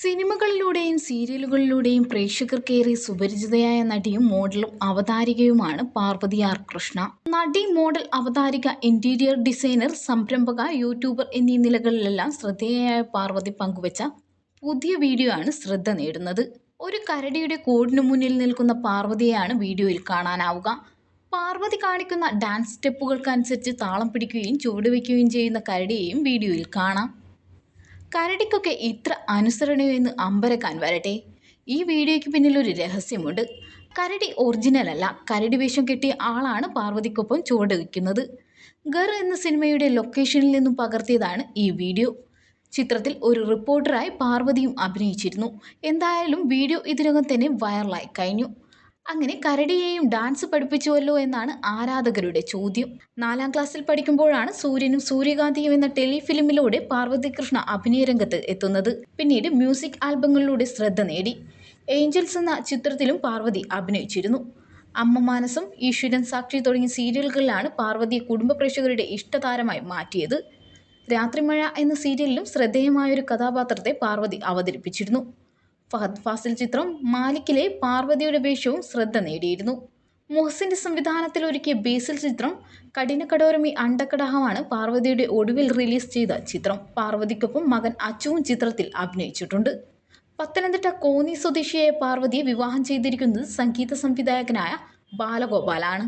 സിനിമകളിലൂടെയും സീരിയലുകളിലൂടെയും പ്രേക്ഷകർക്കേറെ സുപരിചിതയായ നടിയും മോഡലും അവതാരികയുമാണ് പാർവതി ആർ കൃഷ്ണ. നടി മോഡൽ അവതാരിക ഇന്റീരിയർ ഡിസൈനർ സംരംഭക യൂട്യൂബർ എന്നീ നിലകളിലെല്ലാം ശ്രദ്ധേയയായ പാർവതി പങ്കുവച്ച പുതിയ വീഡിയോ ആണ് ശ്രദ്ധ നേടുന്നത്. ഒരു കരടിയുടെ കോടിനു മുന്നിൽ നിൽക്കുന്ന പാർവതിയെയാണ് വീഡിയോയിൽ കാണാനാവുക. പാർവതി കാണിക്കുന്ന ഡാൻസ് സ്റ്റെപ്പുകൾക്കനുസരിച്ച് താളം പിടിക്കുകയും ചുവടുവെക്കുകയും ചെയ്യുന്ന കരടിയെയും വീഡിയോയിൽ കാണാം. കരടിക്കൊക്കെ ഇത്ര അനുസരണയോ എന്ന് അമ്പരക്കാൻ വരട്ടെ? ഈ വീഡിയോയ്ക്ക് പിന്നിൽ ഒരു രഹസ്യമുണ്ട്. കരടി ഒറിജിനൽ അല്ല. കരടി വേഷം കെട്ടിയ ആളാണ് പാർവതിക്കൊപ്പം ചുവട് വയ്ക്കുന്നത്. ഗർ എന്ന സിനിമയുടെ ലൊക്കേഷനിൽ നിന്നും പകർത്തിയതാണ് ഈ വീഡിയോ. ചിത്രത്തിൽ ഒരു റിപ്പോർട്ടറായി പാർവതിയും അഭിനയിച്ചിരുന്നു. എന്തായാലും വീഡിയോ ഇതിനകം തന്നെ വൈറലായി കഴിഞ്ഞു. അങ്ങനെ കരടിയെയും ഡാൻസ് പഠിപ്പിച്ചുവല്ലോ എന്നാണ് ആരാധകരുടെ ചോദ്യം. നാലാം ക്ലാസ്സിൽ പഠിക്കുമ്പോഴാണ് സൂര്യനും സൂര്യകാന്തിയും എന്ന ടെലിഫിലിമിലൂടെ പാർവതി കൃഷ്ണ അഭിനയ രംഗത്ത് എത്തുന്നത്. പിന്നീട് മ്യൂസിക് ആൽബങ്ങളിലൂടെ ശ്രദ്ധ നേടി. ഏഞ്ചൽസ് എന്ന ചിത്രത്തിലും പാർവതി അഭിനയിച്ചിരുന്നു. അമ്മ മാനസം ഈശ്വരൻ സാക്ഷി തുടങ്ങിയ സീരിയലുകളിലാണ് പാർവതിയെ കുടുംബ പ്രേക്ഷകരുടെ ഇഷ്ടതാരമായി മാറ്റിയത്. രാത്രിമഴ എന്ന സീരിയലിലും ശ്രദ്ധേയമായൊരു കഥാപാത്രത്തെ പാർവതി അവതരിപ്പിച്ചിരുന്നു. ഫഹദ് ഫാസിൽ ചിത്രം മാലിക്കിലെ പാർവതിയുടെ വേഷവും ശ്രദ്ധ നേടിയിരുന്നു. മുഹസിന്റെ സംവിധാനത്തിൽ ഒരുക്കിയ ബേസിൽ ചിത്രം കഠിനക്കടോരമി അണ്ടക്കടഹമാണ് പാർവതിയുടെ ഒടുവിൽ റിലീസ് ചെയ്ത ചിത്രം. പാർവതിക്കൊപ്പം മകൻ അച്ചുവും ചിത്രത്തിൽ അഭിനയിച്ചിട്ടുണ്ട്. പത്തനംതിട്ട കോന്നി സ്വദേശിയായ പാർവതിയെ വിവാഹം ചെയ്തിരിക്കുന്നത് സംഗീത സംവിധായകനായ ബാലഗോപാലാണ്.